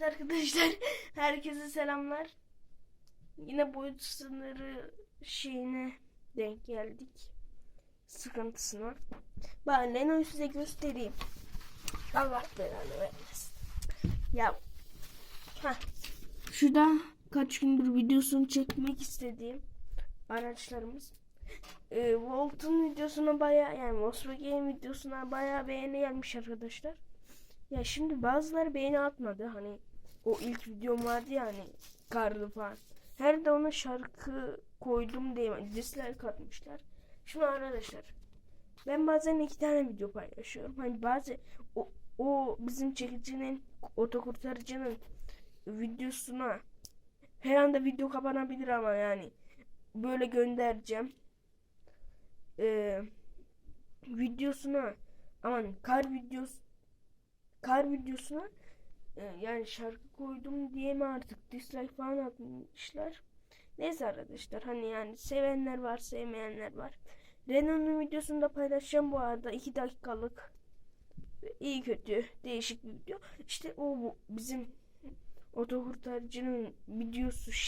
Evet arkadaşlar herkese selamlar. Yine boyut sınırı şeyine denk geldik. Sıkıntısına. Ben Leno'yu size göstereyim. Allah belanı vermesin. Ya Heh. Şurada kaç gündür videosunu çekmek istediğim araçlarımız. Ee, Volt'un videosuna baya yani Volkswagen videosuna baya beğeni gelmiş arkadaşlar. Ya şimdi bazıları beğeni atmadı hani o ilk videom vardı ya hani karlı falan. Her de ona şarkı koydum diye dislike atmışlar. Şimdi arkadaşlar ben bazen iki tane video paylaşıyorum. Hani bazı o, o bizim çekicinin otokurtarıcının videosuna her anda video kapanabilir ama yani böyle göndereceğim. Ee, videosuna aman kar videosu kar videosuna yani şarkı koydum diye mi artık dislike falan atmışlar. Neyse arkadaşlar hani yani sevenler var sevmeyenler var. Renault'un videosunu da paylaşacağım bu arada 2 dakikalık iyi kötü değişik bir video. İşte o bu bizim otokurtarıcının videosu